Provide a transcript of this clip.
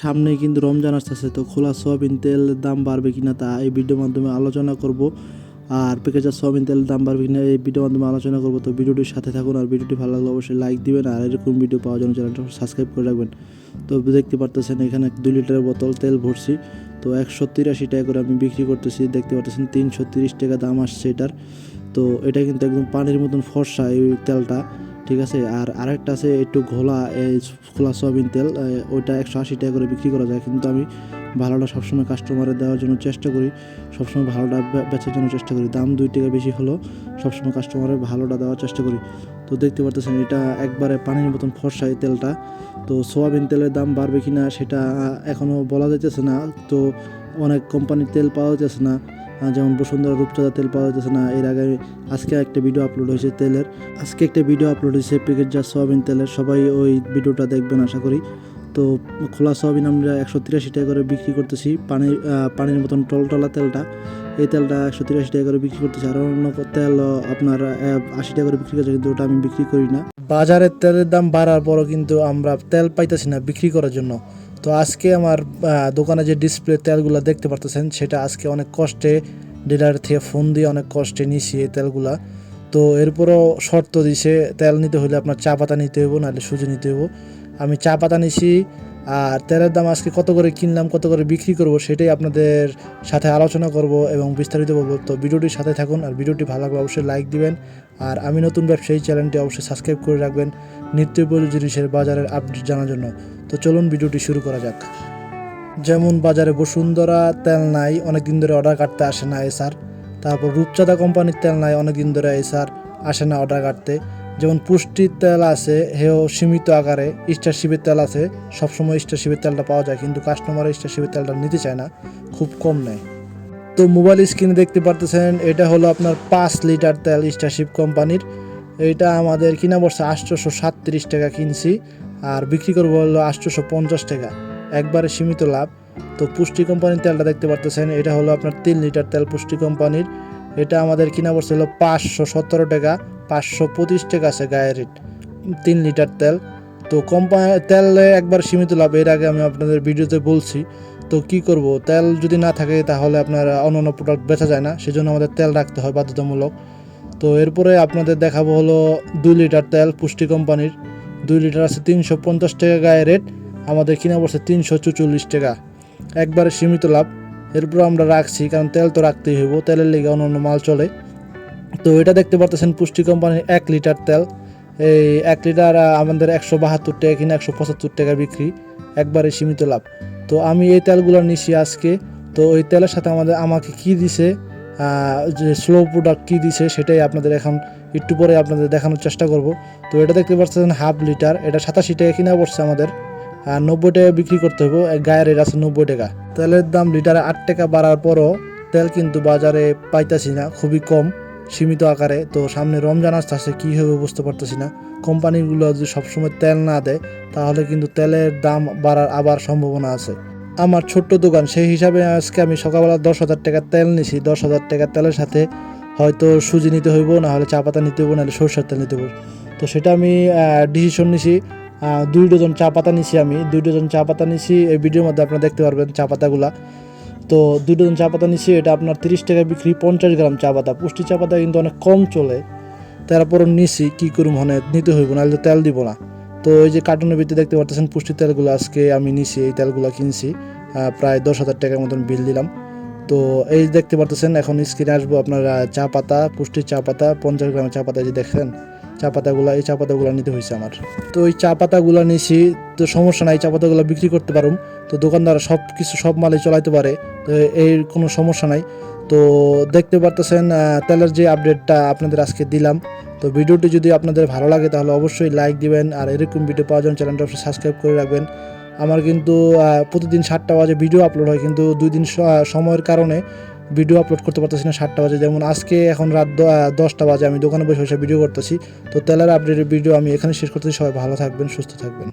সামনে কিন্তু রমজান আসতেছে, তো খোলা সয়াবিন তেল দাম বাড়বে কিনা তা এই ভিডিওর মাধ্যমে আলোচনা করব। আর প্যাকেজার সয়াবিন তেলের দাম বাড়বে কিনা এই ভিডিওর মাধ্যমে আলোচনা করব, তো ভিডিওটির সাথে থাকুন আর ভিডিওটি ভালো লাগলে অবশ্যই লাইক দিবেন আর এরকম ভিডিও পাওয়ার জন্য চ্যানেলটা সাবস্ক্রাইব করে রাখবেন। তো দেখতে পারতেছেন এখানে দুই লিটারের বোতল তেল ভরছি, তো একশো তিরাশি টাকা করে আমি বিক্রি করতেছি, দেখতে পারতেছেন তিনশো তিরিশ টাকা দাম আসছে এটার। তো এটা কিন্তু একদম পানির মতন ফর্সা এই তেলটা। ঠিক আছে? আর আরেকটা আছে একটু ঘোলা এই খোলা সয়াবিন তেল ওইটা একশো আশি টাকা করে বিক্রি করা যায়। কিন্তু আমি ভালোটা সবসময় কাস্টমারে দেওয়ার জন্য চেষ্টা করি, সবসময় ভালোটা বেচার জন্য চেষ্টা করি। দাম দুই টাকা বেশি হলেও সবসময় কাস্টমারের ভালোটা দেওয়ার চেষ্টা করি। তো দেখতে পারতেছেন, এটা একবারে পানির মতন ফর্সা এই তেলটা। তো সোয়াবিন তেলের দাম বাড়বে কি না সেটা এখনও বলা যাইতেছে না। তো অনেক কোম্পানির তেল পাওয়া যাচ্ছে না। যেমন বসুন্ধরা রূপচাঁদা তেল পাওয়া যাচ্ছে না, এর আগে আজকে একটা ভিডিও আপলোড হয়েছে তেলের। আজকে একটা ভিডিও আপলোড হয়েছে প্যাকেট যা সোয়াবিন তেলের, সবাই ওই ভিডিওটা দেখবেন আশা করি। তো খোলা সোয়াবিন আমরা একশো তিরাশি টাকা করে বিক্রি করতেছি, পানির পানির মতন টলটলা তেলটা। এই তেলটা একশো তিরাশি টাকা করে বিক্রি করতেছি, আর অন্য তেল আপনার আশি টাকা করে বিক্রি করছে কিন্তু ওটা আমি বিক্রি করি না। বাজারের তেলের দাম বাড়ার পরও কিন্তু আমরা তেল পাইতেছি না বিক্রি করার জন্য। তো আজকে আমার দোকানে যে ডিসপ্লে তেলগুলো দেখতে পারতেছেন, সেটা আজকে অনেক কষ্টে ডিলার থেকে ফোন দিয়ে অনেক কষ্টে নিছি এই তেলগুলা। তো এরপরও শর্ত দিছে, তেল নিতে হলে আপনার চা পাতা নিতে হইব, নাহলে সুজি নিতে হইব। আমি চা পাতা নিছি আর তেলের দাম আজকে কত করে কিনলাম, কত করে বিক্রি করব সেটাই আপনাদের সাথে আলোচনা করব এবং বিস্তারিত বলব। তো ভিডিওটির সাথে থাকুন আর ভিডিওটি ভালো লাগলে অবশ্যই লাইক দিবেন। আর আমি নতুন ব্যবসায়ী, চ্যানেলটি অবশ্যই সাবস্ক্রাইব করে রাখবেন নিত্য প্রয়োজনীয় জিনিসের বাজারের আপডেট জানার জন্য। তো চলুন ভিডিওটি শুরু করা যাক। যেমন বাজারে বসুন্ধরা তেল নাই অনেক দিন ধরে অর্ডার কাটতে আসে না এসার তারপর রূপচাঁদা কোম্পানির তেল নাই অনেক দিন ধরে এসার আসে না অর্ডার কাটতে। যেমন পুষ্টির তেল আছে, হেও সীমিত আকারে স্টারশিপের তেল আছে, সবসময় স্টারশিপের তেলটা পাওয়া যায়, কিন্তু কাস্টমার স্টারশিপের তেলটা নিতে চায় না, খুব কম নেয়। তো মোবাইল স্ক্রিনে দেখতে পারতেছেন, এটা হলো আপনার পাঁচ লিটার তেল স্টারশিপ কোম্পানির। এটা আমাদের কিনা বর্ষে আটশোশো সাতত্রিশ টাকা কিনছি, আর বিক্রি করব হলো আটশোশো পঞ্চাশ টাকা। একবারে সীমিত লাভ। তো পুষ্টি কোম্পানির তেলটা দেখতে পারতেছেন, এটা হলো আপনার তিন লিটার তেল পুষ্টি কোম্পানির। এটা আমাদের কিনা পড়ছে হলো পাঁচশো সতেরো টাকা। পাঁচশো পঁচিশ টাকা আছে গায়ের রেট। তিন লিটার তেল। তো কোম্পানি তেলে একবার সীমিত লাভ, এর আগে আমি আপনাদের ভিডিওতে বলছি, তো কি করব? তেল যদি না থাকে তাহলে আপনার অন্য অন্য প্রোডাক্ট বেচা যায় না, সেজন্য আমাদের তেল রাখতে হয় বাধ্যতামূলক। তো এরপরে আপনাদের দেখাবো হলো দুই লিটার তেল পুষ্টি কোম্পানির। দুই লিটার আছে তিনশো পঞ্চাশ টাকা গায়ে রেট, আমাদের কিনা পড়ছে তিনশো চুচল্লিশ টাকা। একবারে সীমিত লাভ। এরপর আমরা রাখছি, কারণ তেল তো রাখতেই হইব, তেলের লেগে অন্য অন্য মাল চলে। তো এটা দেখতে পারতেছেন পুষ্টি কোম্পানির এক লিটার তেল। এই এক লিটার আমাদের একশো বাহাত্তর টাকা কিনা একশো পঁচাত্তর টাকা বিক্রি, একবারে সীমিত লাভ। তো আমি এই তেলগুলো নিছি আজকে। তো ওই তেলের সাথে আমাদের, আমাকে কি দিছে যে স্লো প্রোডাক্ট কী দিছে সেটাই আপনাদের এখন একটু পরে আপনাদের দেখানোর চেষ্টা করব। তো এটা দেখতে পাচ্ছেন হাফ লিটার, এটা সাতাশি টাকা কিনা পড়ছে আমাদের। আর নব্বই টাকা বিক্রি করতে হবে গায়ের রেট আছে নব্বই টাকা। তেলের দাম লিটারে আট টাকা বাড়ার পরও তেল কিন্তু বাজারে পাইতাছি না, খুবই কম। সীমিত আকারে, তো সামনে রমজান আসতেছে কী হবে বুঝতে পারতেছি না। কোম্পানিগুলো যদি সবসময় তেল না দেয়, তাহলে কিন্তু তেলের দাম বাড়ার আবার সম্ভাবনা আছে। আমার ছোট্ট দোকান, সেই হিসাবে আজকে আমি সকালবেলা দশ হাজার টাকার তেল নিছি। দশ হাজার টাকার তেলের সাথে হয়তো সুজি নিতে হইব না হলে চা পাতা নিতে হইব, নাহলে সরষের তেল নিতে হইব। তো সেটা আমি ডিসিশন নিছি। দুই ডজন চা পাতা নিছি আমি। দুই ডজন চা পাতা নিছি। এই ভিডিওর মধ্যে আপনারা দেখতে পারবেন চা পাতাগুলা। তো দুই ডজন চা পাতা নিছি, এটা আপনার তিরিশ টাকা বিক্রি, পঞ্চাশ গ্রাম চা পাতা পুষ্টি চা পাতা কিন্তু অনেক কম চলে। তারপরও নিছি, কী করুম মানে নিতে হইব তো তেল দিব না। তো ওই যে কার্টুনের ভিতরে দেখতে পারতেছেন পুষ্টি তেলগুলো আজকে আমি নিছি, এই তেলগুলো কিনছি প্রায় দশ হাজার টাকার মতন বিল দিলাম। তো এই দেখতে পারতেছেন, এখন স্ক্রিনে আসব আপনার চা পাতা পুষ্টির চা পাতা পঞ্চাশ গ্রামের চা পাতা যে দেখেন চা পাতাগুলো এই চা পাতাগুলো নিতে হয়েছে আমার। তো ওই চা পাতাগুলো নিছি, তো সমস্যা নাই চা পাতাগুলো বিক্রি করতে পারুম। তো দোকানদার সব কিছু, সব মালই চলাইতে পারে, তো এর কোনো সমস্যা নাই। তো দেখতে পারতেছেন তেলের যে আপডেটটা আপনাদের আজকে দিলাম, তো ভিডিওটি যদি আপনাদের ভালো লাগে তাহলে অবশ্যই লাইক দিবেন, আর এরকম ভিডিও পাওয়ার জন্য চ্যানেলটা অবশ্যই সাবস্ক্রাইব করে রাখবেন। আমার কিন্তু প্রতিদিন সাতটা বাজে ভিডিও আপলোড হয়, কিন্তু দুই দিন সময়ের কারণে ভিডিও আপলোড করতে পারতেছি না সাতটা বাজে। যেমন আজকে এখন রাত দশটা বাজে, আমি দোকানে বসে বসে ভিডিও করতেছি। তো তেলের আপডেটের ভিডিও আমি এখানে শেষ করতেছি। সবাই ভালো থাকবেন, সুস্থ থাকবেন।